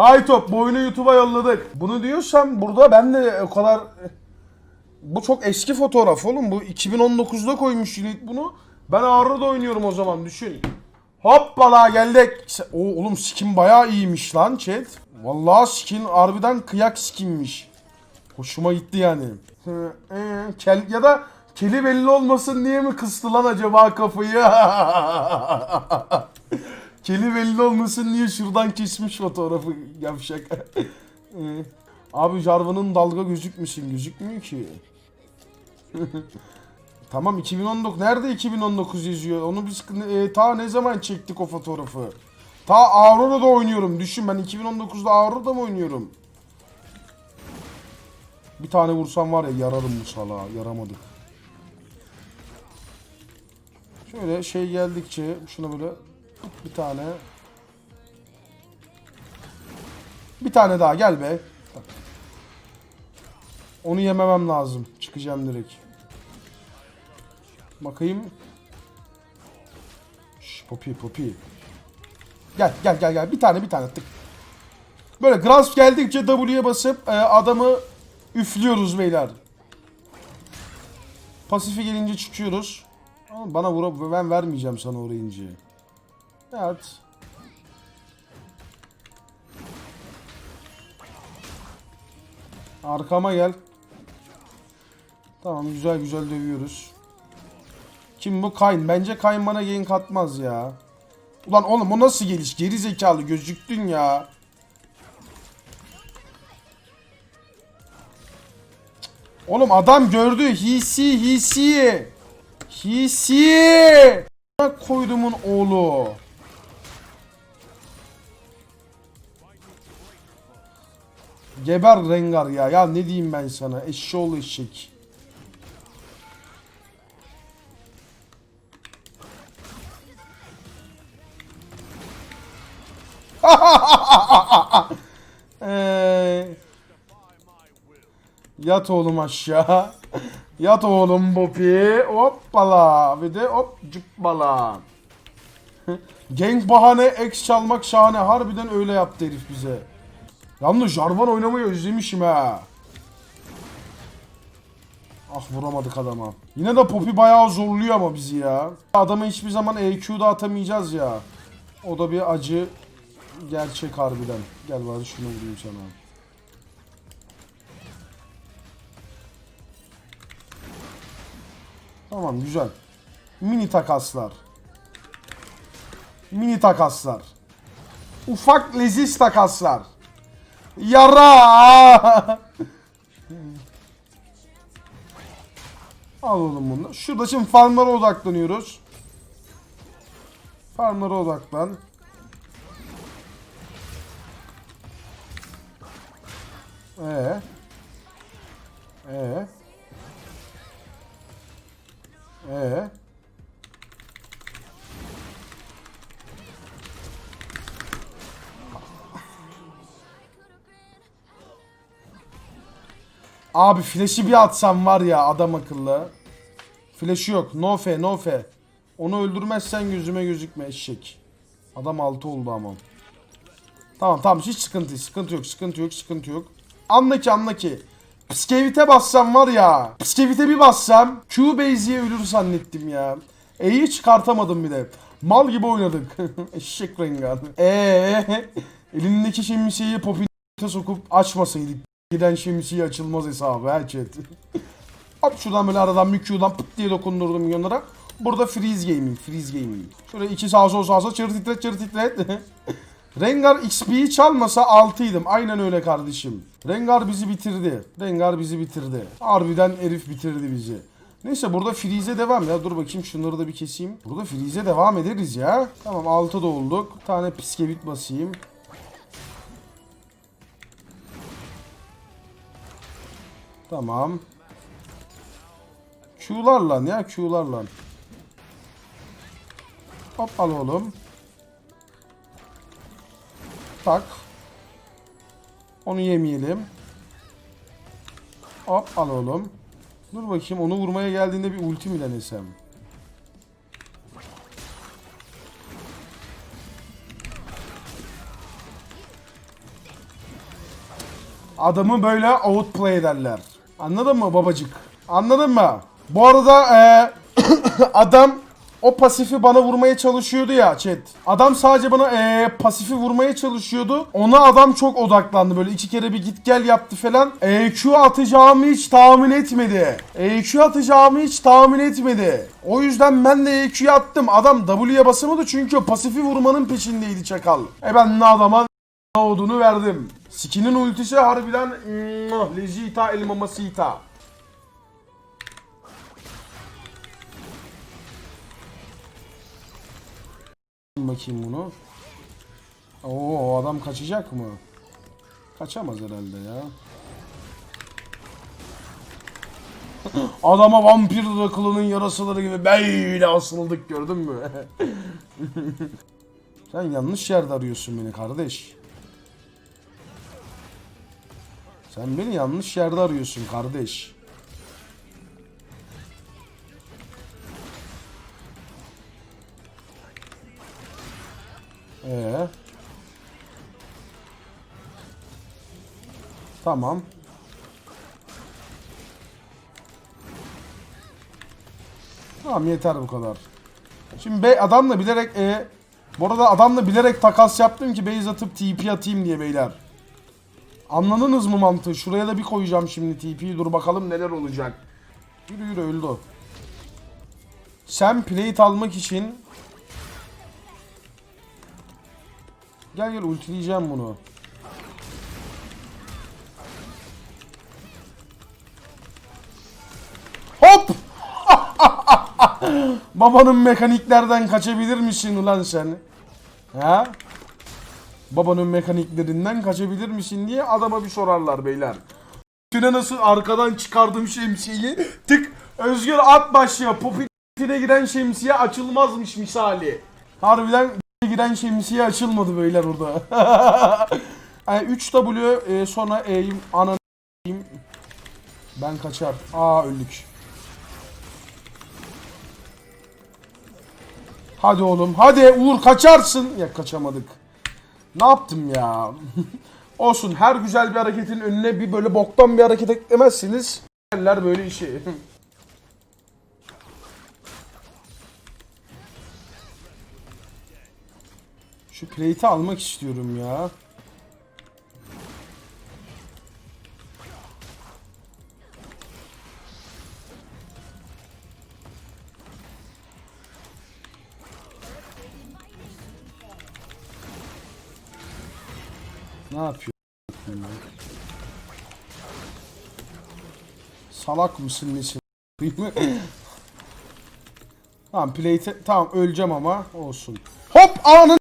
Hay top bu YouTube'a yolladık. Bunu diyorsam burada ben de o kadar... Bu çok eski fotoğraf oğlum. Bu 2019'da koymuş Cüneyt bunu. Ben Ağrı'da oynuyorum o zaman düşün. Hoppala geldik. O oğlum skin bayağı iyiymiş lan chat. Vallahi skin harbiden kıyak skinmiş. Hoşuma gitti yani. E, Kel ya da keli belli olmasın diye mi kıstı lan acaba kafayı? keli belli olmasın diye şuradan kesmiş fotoğrafı yavşak. E, Abi Jarvan'ın dalga gözükmüşsün gözükmüyor ki. tamam 2019 nerede 2019 yazıyor? Onu biz e, ta ne zaman çektik o fotoğrafı? Ta Aurora'da oynuyorum. Düşün ben 2019'da Aurora'da mı oynuyorum? Bir tane vursam var ya yararım bu salağa. Yaramadık. Şöyle şey geldikçe şuna böyle bir tane bir tane daha gel be. Onu yememem lazım. Çıkacağım direkt. Bakayım. Şş, Poppy Poppy. Gel gel gel gel. Bir tane bir tane tık. Böyle grasp geldikçe W'ye basıp e, adamı üflüyoruz beyler. Pasifi gelince çıkıyoruz. Ama bana vura ben vermeyeceğim sana orayı ince. Evet. Arkama gel. Tamam güzel güzel dövüyoruz. Kim bu? Kayn. Bence Kayn bana gank atmaz ya. Ulan oğlum o nasıl geliş? Geri zekalı gözüktün ya. Oğlum adam gördü. Hisi hisi. Hisi. Koydumun oğlu. Geber Rengar ya. Ya ne diyeyim ben sana? Eşşoğlu eşek. Ee, yat oğlum aşağı. Yat oğlum Bopi. Hoppala. Bir de hop cıppala. Gank bahane, X çalmak şahane. Harbiden öyle yaptı herif bize. Yalnız Jarvan oynamayı özlemişim ha. Ah vuramadık adama. Yine de Poppy bayağı zorluyor ama bizi ya. Adamı hiçbir zaman EQ'da atamayacağız ya. O da bir acı gerçek harbiden. Gel bari şunu vurayım sana. Tamam güzel. Mini takaslar. Mini takaslar. Ufak leziz takaslar. Yara! Al oğlum bunu. Şurada şimdi farmlara odaklanıyoruz. Farmlara odaklan. Abi flash'i bir atsam var ya adam akıllı. Flash'ı yok. No fe, no fe. Onu öldürmezsen gözüme gözükme eşek. Adam altı oldu ama. Tamam tamam hiç sıkıntı sıkıntı yok sıkıntı yok sıkıntı yok. Anla ki anla ki. Pskevit'e bassam var ya. Pskevit'e bir bassam Q base'ye ölür zannettim ya. E'yi çıkartamadım bir de. Mal gibi oynadık. Eşek rengar. Eee elindeki şemsiyeyi popülte sokup açmasaydık. Giden şemsiye açılmaz hesabı ha chat. Hop şuradan böyle aradan müküden pıt diye dokundurdum milyonlara. Burada freeze gaming, freeze gaming. Şöyle iki sağ sol sağ sol çır titret çır titret. Rengar XP'yi çalmasa 6'ydım. Aynen öyle kardeşim. Rengar bizi bitirdi. Rengar bizi bitirdi. Harbiden herif bitirdi bizi. Neyse burada freeze'e devam ya. Dur bakayım şunları da bir keseyim. Burada freeze'e devam ederiz ya. Tamam 6 da olduk. Bir tane piskevit basayım. Tamam. Q'larla ya Q'larla. Hop al oğlum. Tak. Onu yemeyelim. Hop al oğlum. Dur bakayım onu vurmaya geldiğinde bir ulti mi denesem? Adamı böyle outplay ederler. Anladın mı babacık? Anladın mı? Bu arada eee, adam o pasifi bana vurmaya çalışıyordu ya chat. Adam sadece bana eee, pasifi vurmaya çalışıyordu. Ona adam çok odaklandı böyle iki kere bir git gel yaptı falan. EQ atacağımı hiç tahmin etmedi. EQ atacağımı hiç tahmin etmedi. O yüzden ben de EQ'yu attım. Adam W'ye basamadı çünkü pasifi vurmanın peşindeydi çakal. E ben de adama ne olduğunu verdim. Skin'in ultisi harbiden Legita el mamasita. Bakayım bunu. Oo adam kaçacak mı? Kaçamaz herhalde ya. Adama vampir kılının yarasıları gibi böyle asıldık gördün mü? Sen yanlış yerde arıyorsun beni kardeş. Sen beni yanlış yerde arıyorsun kardeş. Ee. Tamam. Tamam yeter bu kadar. Şimdi bey adamla bilerek e, bu arada adamla bilerek takas yaptım ki base atıp TP atayım diye beyler. Anladınız mı mantığı? Şuraya da bir koyacağım şimdi TP'yi. Dur bakalım neler olacak. Yürü yürü öldü. Sen plate almak için Gel gel ultileyeceğim bunu. Hop! Babanın mekaniklerden kaçabilir misin ulan sen? Ha? Babanın mekaniklerinden kaçabilir misin diye adama bir sorarlar beyler. Tüne nasıl arkadan çıkardım şemsiyeyi tık Özgür at başlıyor. Popitine giren şemsiye açılmazmış misali. Harbiden giren şemsiye açılmadı beyler orada. yani 3 W e, sonra E'yim ananı. Ben kaçar. Aa öldük. Hadi oğlum hadi Uğur kaçarsın. Ya kaçamadık. Ne yaptım ya? Olsun her güzel bir hareketin önüne bir böyle boktan bir hareket eklemezsiniz. Eller böyle işi. Şu plate'i almak istiyorum ya. Ne yapıyor? Salak mısın nesin? tamam plate tamam öleceğim ama olsun. Hop anın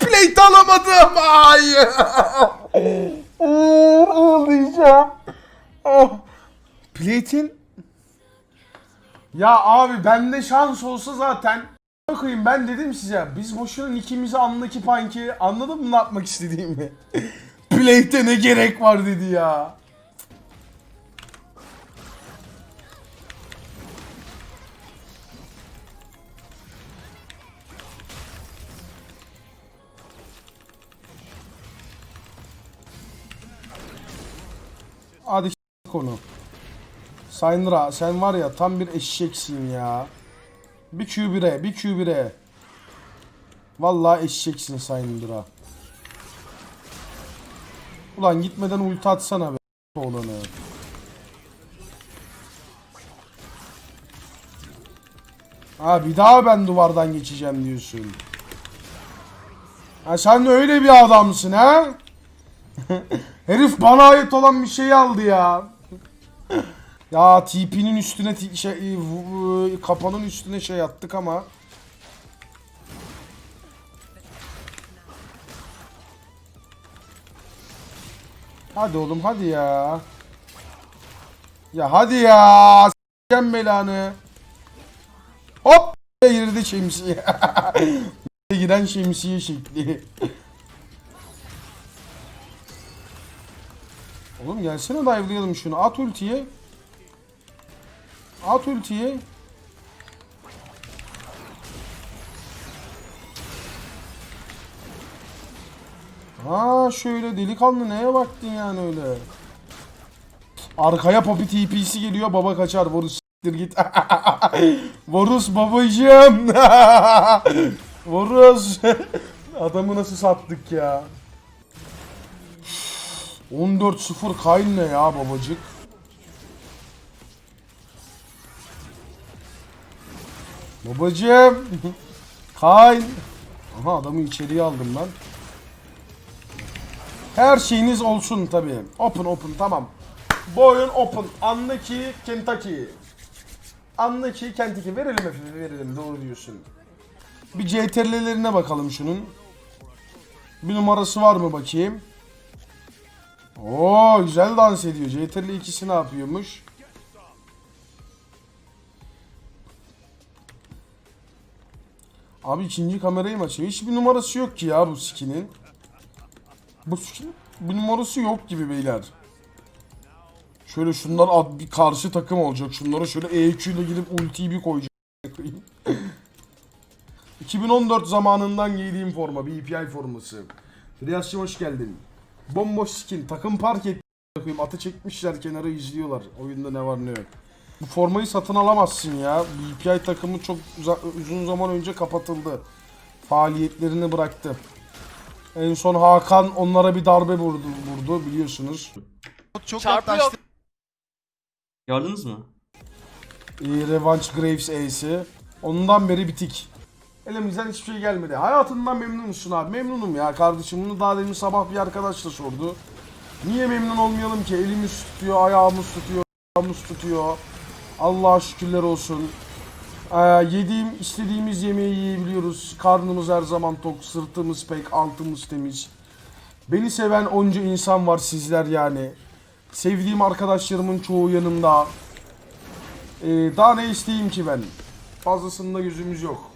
plate alamadım. Hayır. Ağlayacağım. Oh. Plate'in ya abi bende şans olsa zaten bakayım ben dedim size biz boşuna ikimizi andaki panki anladın mı ne yapmak istediğimi? Plate'e ne gerek var dedi ya. Hadi konu. Sayınra sen var ya tam bir eşeksin ya. Bir Q1'e bir Q1'e. Vallahi eşeksin Sayınra. Ulan gitmeden ulti atsana be oğlanı. Ha bir daha ben duvardan geçeceğim diyorsun. Ha sen de öyle bir adamsın ha? Herif bana ait olan bir şeyi aldı ya. ya TP'nin üstüne şey e, v- kapanın üstüne şey attık ama. Hadi oğlum hadi ya. Ya hadi ya. S**eceğim belanı. Hop girdi şemsiye. giren şemsiye şekli. Oğlum gelsene dive'layalım şunu. At ultiye. At ultiye. Ha şöyle delikanlı neye baktın yani öyle? Arkaya Poppy TP'si geliyor baba kaçar Varus siktir git. Varus babacığım. Varus. Adamı nasıl sattık ya. 14-0 Kayn ne ya babacık. Babacığım. Kayn. Aha adamı içeriye aldım ben. Her şeyiniz olsun tabii. Open open tamam. Bu oyun open. Anla ki Kentucky. Anla ki Kentucky. Verelim efendim verelim doğru diyorsun. Bir CTRL'lerine bakalım şunun. Bir numarası var mı bakayım. Oo güzel dans ediyor. CTRL ikisi ne yapıyormuş? Abi ikinci kamerayı mı açayım? Hiçbir numarası yok ki ya bu skinin. Bu skin bir numarası yok gibi beyler. Şöyle şundan ad- bir karşı takım olacak. Şunlara şöyle EQ ile girip ultiyi bir koyacağım. 2014 zamanından giydiğim forma. BPI forması. Riyazçım hoş geldin. Bomboş skin. Takım park etti. Atı çekmişler kenara izliyorlar. Oyunda ne var ne yok. Bu formayı satın alamazsın ya. BPI takımı çok uzun zaman önce kapatıldı. Faaliyetlerini bıraktı. En son Hakan onlara bir darbe vurdu, vurdu biliyorsunuz. Çok Çarpıyor. yaklaştı. Gördünüz mü? Ee, Revenge Graves Ace'i. Ondan beri bitik. Elimizden hiçbir şey gelmedi. Hayatından memnun musun abi? Memnunum ya kardeşim. Bunu daha demin sabah bir arkadaş da sordu. Niye memnun olmayalım ki? Elimiz tutuyor, ayağımız tutuyor, ayağımız tutuyor. Allah'a şükürler olsun. Ee, yediğim, istediğimiz yemeği yiyebiliyoruz. Karnımız her zaman tok, sırtımız pek, altımız temiz. Beni seven onca insan var sizler yani. Sevdiğim arkadaşlarımın çoğu yanımda. Ee, daha ne isteyeyim ki ben? Fazlasında gözümüz yok.